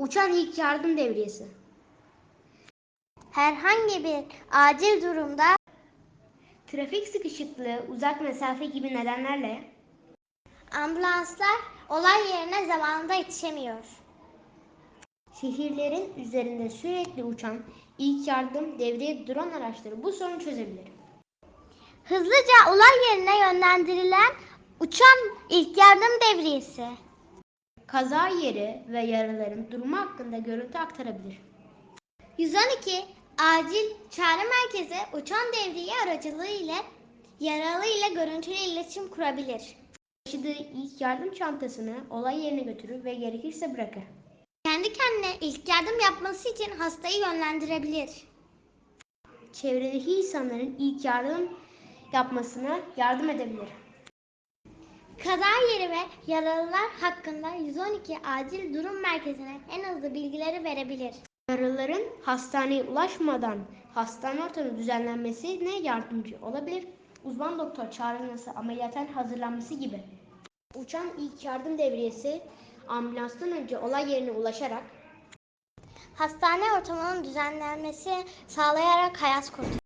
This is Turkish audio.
Uçan ilk yardım devriyesi. Herhangi bir acil durumda Trafik sıkışıklığı, uzak mesafe gibi nedenlerle ambulanslar olay yerine zamanında yetişemiyor. şehirlerin üzerinde sürekli uçan ilk yardım devriye drone araçları bu sorunu çözebilir. Hızlıca olay yerine yönlendirilen uçan ilk yardım devriyesi. Kaza yeri ve yaraların durumu hakkında görüntü aktarabilir. 112 acil çağrı merkezi uçan devriye aracılığı ile yaralı ile görüntülü iletişim kurabilir. Taşıdığı ilk yardım çantasını olay yerine götürür ve gerekirse bırakır. Kendi kendine ilk yardım yapması için hastayı yönlendirebilir. Çevredeki insanların ilk yardım yapmasına yardım edebilir. Kaza yeri ve yaralılar hakkında 112 acil durum merkezine en hızlı bilgileri verebilir. Yaralıların hastaneye ulaşmadan hastane ortamı düzenlenmesine yardımcı olabilir. Uzman doktor çağrılması, ameliyatın hazırlanması gibi. Uçan ilk yardım devriyesi ambulanstan önce olay yerine ulaşarak Hastane ortamının düzenlenmesi sağlayarak hayat kurtarır.